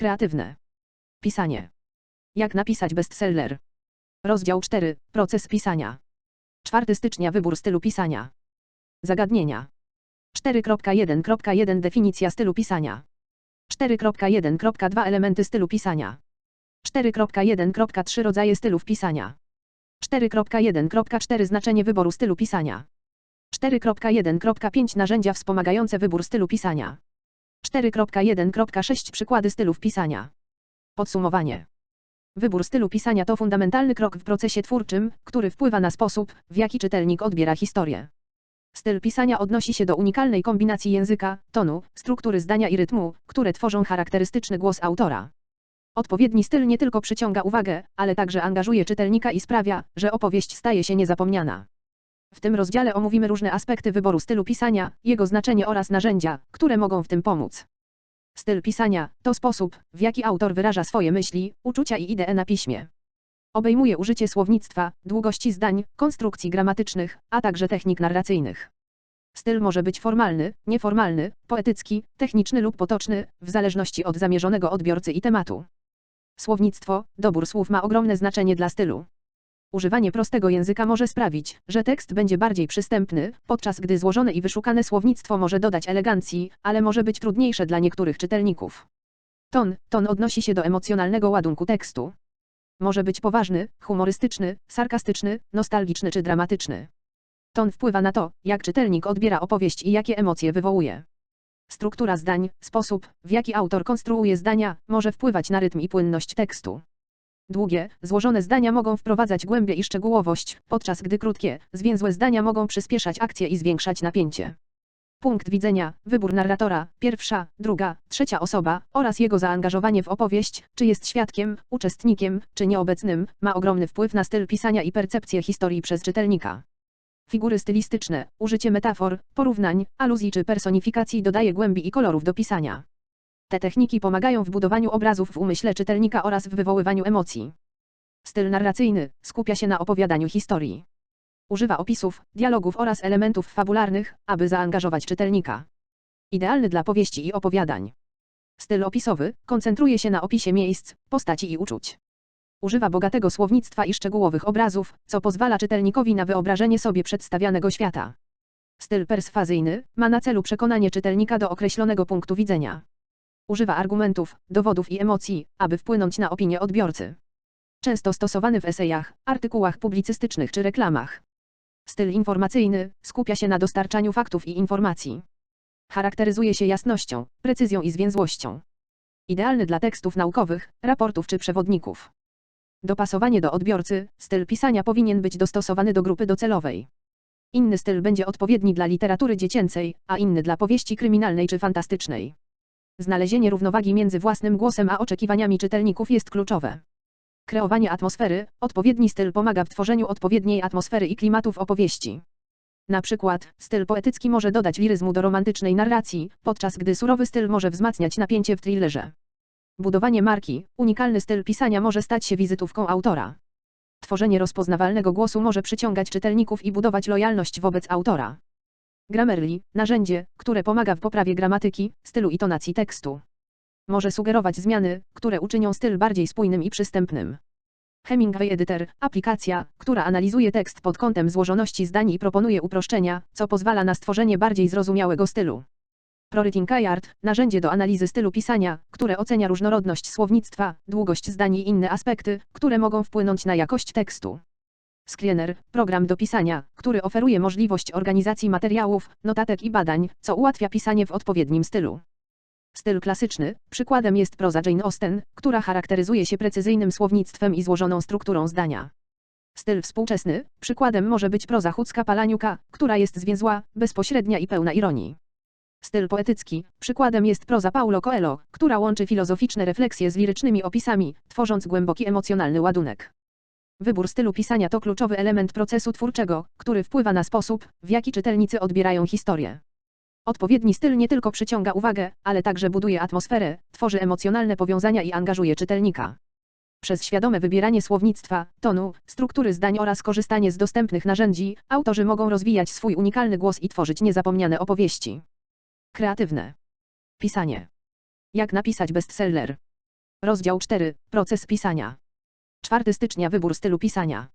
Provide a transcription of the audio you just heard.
Kreatywne. Pisanie. Jak napisać bestseller? Rozdział 4. Proces pisania. 4 stycznia Wybór stylu pisania. Zagadnienia. 4.1.1 Definicja stylu pisania. 4.1.2 Elementy stylu pisania. 4.1.3 Rodzaje stylów pisania. 4.1.4 Znaczenie wyboru stylu pisania. 4.1.5 Narzędzia wspomagające wybór stylu pisania. 4.1.6 Przykłady stylów pisania. Podsumowanie. Wybór stylu pisania to fundamentalny krok w procesie twórczym, który wpływa na sposób, w jaki czytelnik odbiera historię. Styl pisania odnosi się do unikalnej kombinacji języka, tonu, struktury zdania i rytmu, które tworzą charakterystyczny głos autora. Odpowiedni styl nie tylko przyciąga uwagę, ale także angażuje czytelnika i sprawia, że opowieść staje się niezapomniana. W tym rozdziale omówimy różne aspekty wyboru stylu pisania, jego znaczenie oraz narzędzia, które mogą w tym pomóc. Styl pisania to sposób, w jaki autor wyraża swoje myśli, uczucia i idee na piśmie. Obejmuje użycie słownictwa, długości zdań, konstrukcji gramatycznych, a także technik narracyjnych. Styl może być formalny, nieformalny, poetycki, techniczny lub potoczny, w zależności od zamierzonego odbiorcy i tematu. Słownictwo, dobór słów ma ogromne znaczenie dla stylu. Używanie prostego języka może sprawić, że tekst będzie bardziej przystępny, podczas gdy złożone i wyszukane słownictwo może dodać elegancji, ale może być trudniejsze dla niektórych czytelników. Ton, ton odnosi się do emocjonalnego ładunku tekstu. Może być poważny, humorystyczny, sarkastyczny, nostalgiczny czy dramatyczny. Ton wpływa na to, jak czytelnik odbiera opowieść i jakie emocje wywołuje. Struktura zdań, sposób, w jaki autor konstruuje zdania, może wpływać na rytm i płynność tekstu. Długie, złożone zdania mogą wprowadzać głębię i szczegółowość, podczas gdy krótkie, zwięzłe zdania mogą przyspieszać akcję i zwiększać napięcie. Punkt widzenia, wybór narratora, pierwsza, druga, trzecia osoba oraz jego zaangażowanie w opowieść, czy jest świadkiem, uczestnikiem, czy nieobecnym, ma ogromny wpływ na styl pisania i percepcję historii przez czytelnika. Figury stylistyczne, użycie metafor, porównań, aluzji czy personifikacji dodaje głębi i kolorów do pisania. Te techniki pomagają w budowaniu obrazów w umyśle czytelnika oraz w wywoływaniu emocji. Styl narracyjny skupia się na opowiadaniu historii. Używa opisów, dialogów oraz elementów fabularnych, aby zaangażować czytelnika. Idealny dla powieści i opowiadań. Styl opisowy koncentruje się na opisie miejsc, postaci i uczuć. Używa bogatego słownictwa i szczegółowych obrazów, co pozwala czytelnikowi na wyobrażenie sobie przedstawianego świata. Styl perswazyjny ma na celu przekonanie czytelnika do określonego punktu widzenia. Używa argumentów, dowodów i emocji, aby wpłynąć na opinię odbiorcy. Często stosowany w esejach, artykułach publicystycznych czy reklamach. Styl informacyjny skupia się na dostarczaniu faktów i informacji. Charakteryzuje się jasnością, precyzją i zwięzłością. Idealny dla tekstów naukowych, raportów czy przewodników. Dopasowanie do odbiorcy, styl pisania powinien być dostosowany do grupy docelowej. Inny styl będzie odpowiedni dla literatury dziecięcej, a inny dla powieści kryminalnej czy fantastycznej. Znalezienie równowagi między własnym głosem a oczekiwaniami czytelników jest kluczowe. Kreowanie atmosfery, odpowiedni styl pomaga w tworzeniu odpowiedniej atmosfery i klimatu w opowieści. Na przykład, styl poetycki może dodać liryzmu do romantycznej narracji, podczas gdy surowy styl może wzmacniać napięcie w thrillerze. Budowanie marki, unikalny styl pisania może stać się wizytówką autora. Tworzenie rozpoznawalnego głosu może przyciągać czytelników i budować lojalność wobec autora. Grammarly, narzędzie, które pomaga w poprawie gramatyki, stylu i tonacji tekstu. Może sugerować zmiany, które uczynią styl bardziej spójnym i przystępnym. Hemingway Editor, aplikacja, która analizuje tekst pod kątem złożoności zdań i proponuje uproszczenia, co pozwala na stworzenie bardziej zrozumiałego stylu. ProWriting Card, narzędzie do analizy stylu pisania, które ocenia różnorodność słownictwa, długość zdań i inne aspekty, które mogą wpłynąć na jakość tekstu. Screener, program do pisania, który oferuje możliwość organizacji materiałów, notatek i badań, co ułatwia pisanie w odpowiednim stylu. Styl klasyczny, przykładem jest proza Jane Austen, która charakteryzuje się precyzyjnym słownictwem i złożoną strukturą zdania. Styl współczesny, przykładem może być proza Hucka Palaniuka, która jest zwięzła, bezpośrednia i pełna ironii. Styl poetycki, przykładem jest proza Paulo Coelho, która łączy filozoficzne refleksje z lirycznymi opisami, tworząc głęboki emocjonalny ładunek. Wybór stylu pisania to kluczowy element procesu twórczego, który wpływa na sposób, w jaki czytelnicy odbierają historię. Odpowiedni styl nie tylko przyciąga uwagę, ale także buduje atmosferę, tworzy emocjonalne powiązania i angażuje czytelnika. Przez świadome wybieranie słownictwa, tonu, struktury zdań oraz korzystanie z dostępnych narzędzi, autorzy mogą rozwijać swój unikalny głos i tworzyć niezapomniane opowieści. Kreatywne. Pisanie. Jak napisać bestseller? Rozdział 4. Proces pisania. 4 stycznia Wybór stylu pisania.